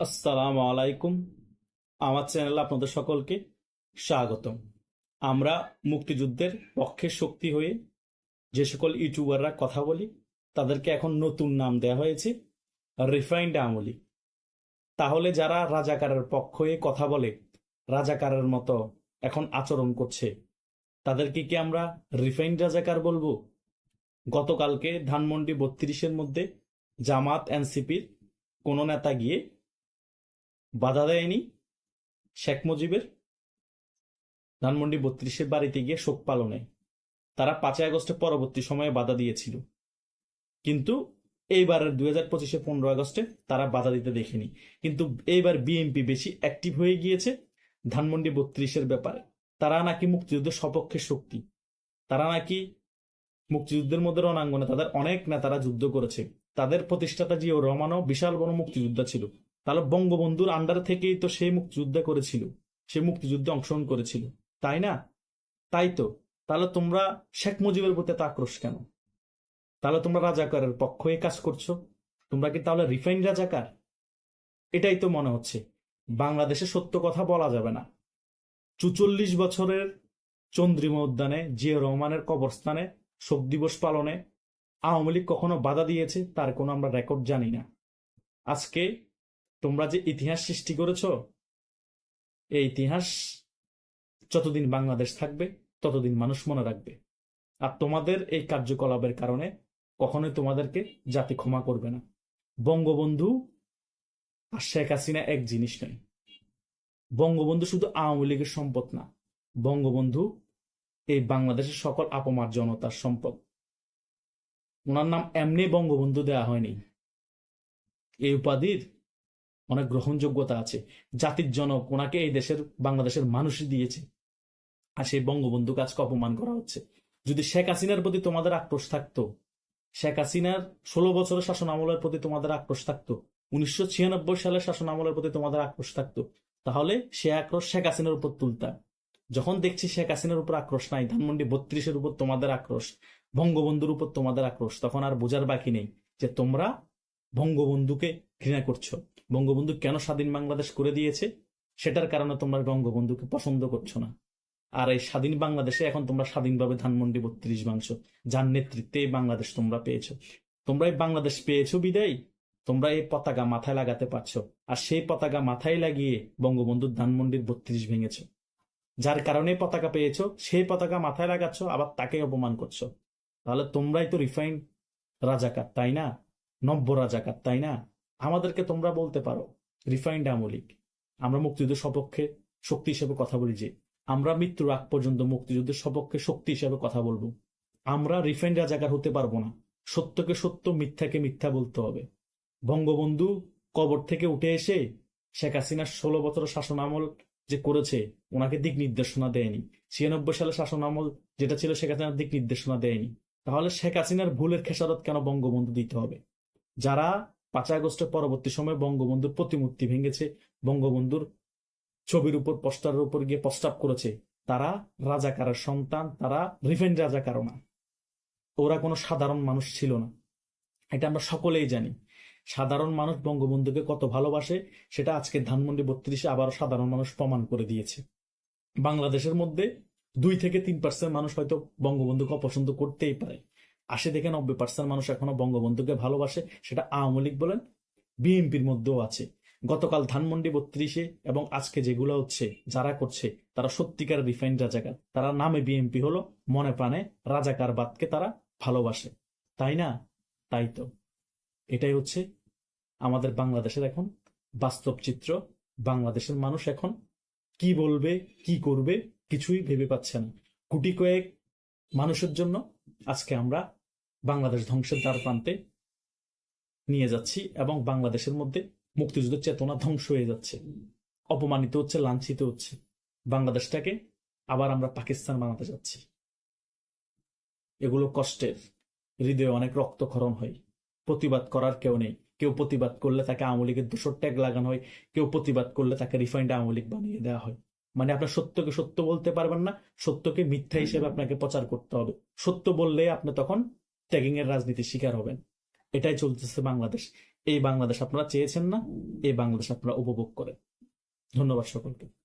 আসসালামু আলাইকুম। আমার চ্যানেলে আপনাদের সকলকে স্বাগতম। আমরা মুক্তিযুদ্ধের পক্ষে শক্তি হয়ে যে সকল ইউটিউবাররা কথা বলি, তাদেরকে এখন নতুন নাম দেওয়া হয়েছে রিফাইন্ড আমলি। তাহলে যারা রাজাকারের পক্ষ হয়ে কথা বলে, রাজাকারের মতো এখন আচরণ করছে, তাদেরকে কি আমরা রিফাইন্ড রাজাকার বলব? গতকালকে ধানমন্ডি বত্রিশের মধ্যে জামাত এনসিপির কোনো নেতা গিয়ে বাধা দেয়নি। শেখ মুজিবের ধানমন্ডি বত্রিশের বাড়িতে গিয়ে শোক পালনে। তারা পাঁচই আগস্টের পরবর্তী সময়ে বাধা দিয়েছিল। কিন্তু এইবারের দুই হাজার পঁচিশে পনেরো আগস্টে তারা বাধা দিতে দেখেনি। কিন্তু এইবার বিএনপি বেশি অ্যাক্টিভ হয়ে গিয়েছে ধানমন্ডি বত্রিশের ব্যাপারে। তারা নাকি মুক্তিযুদ্ধের সপক্ষে শক্তি। তারা নাকি মুক্তিযুদ্ধের মধ্যে রণাঙ্গনে তাদের অনেক নেতারা যুদ্ধ করেছে। তাদের প্রতিষ্ঠাতা জিও রহমানও বিশাল বড় মুক্তিযোদ্ধা ছিল। তাহলে বঙ্গবন্ধুর আন্ডার থেকেই তো সে মুক্তিযুদ্ধ করেছিল সে মুক্তিযুদ্ধে অংশগ্রহণ করেছিল। তাই না? তাই তো। তাহলে তোমরা শেখ মুজিবের প্রতি এত আক্রোশ কেন? তাহলে তোমরা রাজাকারের পক্ষ হয়ে কাজ করছ। তোমরা কি তাহলে রিফাইন রাজাকার? এটাই তো মনে হচ্ছে। বাংলাদেশে সত্য কথা বলা যাবে না। চুচল্লিশ বছরের চন্দ্রিমা উদ্যানে জিয়া রহমানের কবরস্থানে শোক দিবস পালনে আওয়ামী লীগ কখনো বাধা দিয়েছে? তার কোনো আমরা রেকর্ড জানি না। আজকে তোমরা যে ইতিহাস সৃষ্টি করেছ, এই ইতিহাস যতদিন বাংলাদেশ থাকবে, ততদিন মানুষ মনে রাখবে। আর তোমাদের এই কার্যকলাপের কারণে কখনোই তোমাদেরকে জাতি ক্ষমা করবে না। বঙ্গবন্ধু আর শেখ হাসিনা এক জিনিস নয়। বঙ্গবন্ধু শুধু আওয়ামী লীগের সম্পদ না, বঙ্গবন্ধু এই বাংলাদেশের সকল আপমার জনতার সম্পদ। ওনার নাম এমনি বঙ্গবন্ধু দেয়া হয়নি। এই উপাধির অনেক গ্রহণযোগ্যতা আছে। জাতির জনক ওনাকে এই দেশের, বাংলাদেশের মানুষই দিয়েছে। আর সেই বঙ্গবন্ধুকে আজকে অপমান করা হচ্ছে। যদি শেখ হাসিনার প্রতি তোমাদের আক্রোশ থাকতো, শেখ হাসিনার ষোলো বছরের শাসন আমলের প্রতি তোমাদের আক্রোশ থাকতো, উনিশশো ছিয়ানব্বই সালের শাসন আমলের প্রতি তোমাদের আক্রোশ থাকতো, তাহলে সে আক্রোশ শেখ হাসিনার উপর তুলতাম। যখন দেখছি শেখ হাসিনার উপর আক্রোশ নাই, ধানমন্ডি বত্রিশের উপর তোমাদের আক্রোশ, বঙ্গবন্ধুর উপর তোমাদের আক্রোশ, তখন আর বোঝার বাকি নেই যে তোমরা বঙ্গবন্ধুকে ঘৃণা করছ? বঙ্গবন্ধু কেন স্বাধীন বাংলাদেশ করে দিয়েছে? সেটার কারণে তোমরা বঙ্গবন্ধুকে পছন্দ করছ না। আর এই স্বাধীন বাংলাদেশে এখন তোমরা স্বাধীনভাবে ধানমন্ডি বত্রিশ মাংস যার নেতৃত্বে বাংলাদেশ তোমরা পেয়েছ। তোমরা এই বাংলাদেশ পেয়েছ বিদায়। তোমরা এই পতাকা মাথায় লাগাতে পারছ। আর সেই পতাকা মাথায় লাগিয়ে বঙ্গবন্ধুর ধানমন্ডির বত্রিশ ভেঙেছো। যার কারণে পতাকা পেয়েছ, সেই পতাকা মাথায় লাগাচ্ছ, আবার তাকে অপমান করছ। তাহলে তোমরাই তো রিফাইন রাজাকার, তাই না? নব্য রাজাকার, তাই না? আমাদেরকে তোমরা বলতে পারো রিফাইন্ড আমলিক। আমরা মুক্তিযুদ্ধের সপক্ষে শক্তি হিসেবে কথা বলি যে, আমরা মৃত্যুর আগ পর্যন্ত মুক্তিযুদ্ধের সপক্ষে শক্তি হিসেবে কথা বলব। আমরা রিফাইন্ড রাজাকার হতে পারব না। সত্যকে সত্য, মিথ্যাকে মিথ্যা বলতে হবে। বঙ্গবন্ধু কবর থেকে উঠে এসে শেখ হাসিনার ষোলো বছর শাসন আমল যে করেছে, ওনাকে দিক নির্দেশনা দেয়নি। ছিয়ানব্বই সালে শাসন আমল যেটা ছিল, শেখ হাসিনার দিক নির্দেশনা দেয়নি। তাহলে শেখ হাসিনার ভুলের খেসারত কেন বঙ্গবন্ধু দিতে হবে? যারা পাঁচ আগস্টের পরবর্তী সময়ে বঙ্গবন্ধুর প্রতিমূর্তি ভেঙেছে, বঙ্গবন্ধুর ছবির উপর, পোস্টারের উপর গিয়ে প্রস্তাব করেছে, তারা রাজাকারের সন্তান, তারা রিভেন্ড রাজাকারও না। ওরা কোনো সাধারণ মানুষ ছিল না। এটা আমরা সকলেই জানি। সাধারণ মানুষ বঙ্গবন্ধুকে কত ভালোবাসে, সেটা আজকে ধানমন্ডি বত্রিশে আবারও সাধারণ মানুষ প্রমাণ করে দিয়েছে। বাংলাদেশের মধ্যে দুই থেকে তিন পার্সেন্ট মানুষ হয়তো বঙ্গবন্ধুকে অপছন্দ করতেই পারে। আশি থেকে নব্বই পার্সেন্ট মানুষ এখনও বঙ্গবন্ধুকে ভালোবাসে, সেটা আওয়ামী লীগ বলেন, বিএনপির মধ্যেও আছে। গতকাল ধানমন্ডি বত্রিশে এবং আজকে যেগুলো হচ্ছে, যারা করছে, তারা সত্যিকার রিফাইন্ড রাজাকার। তারা নামে বিএনপি হলো, মনে প্রাণে রাজাকার বাদকে তারা ভালোবাসে। তাই না? তাই তো। এটাই হচ্ছে আমাদের বাংলাদেশের এখন বাস্তব চিত্র। বাংলাদেশের মানুষ এখন কি বলবে, কি করবে কিছুই ভেবে পাচ্ছে না। গুটি কয়েক মানুষের জন্য আজকে আমরা বাংলাদেশ ধ্বংসের দ্বার প্রান্তে নিয়ে যাচ্ছি এবং বাংলাদেশের মধ্যে মুক্তিযুদ্ধের চেতনা ধ্বংস হয়ে যাচ্ছে। অপমানিত হচ্ছে, লাঞ্ছিত হচ্ছে। বাংলাদেশটাকে আবার আমরা পাকিস্তান বানাতে যাচ্ছি। এগুলো কষ্টের। হৃদয়ে অনেক রক্তক্ষরণ হয়। প্রতিবাদ করার কেউ নেই। কেউ প্রতিবাদ করলে তাকে আওয়ামী লীগের দোষর ট্যাগ লাগানো হয়। কেউ প্রতিবাদ করলে তাকে রিফাইন্ড আওয়ামী লীগ বানিয়ে দেওয়া হয়। মানে আপনার সত্যকে সত্য বলতে পারবেন না, সত্যকে মিথ্যা হিসেবে আপনাকে প্রচার করতে হবে। সত্য বললে আপনি তখন ট্যাগিং এর রাজনীতির শিকার হবেন। এটাই চলতেছে বাংলাদেশ। এই বাংলাদেশ আপনারা চেয়েছেন না, এই বাংলাদেশ আপনারা উপভোগ করেন। ধন্যবাদ সকলকে।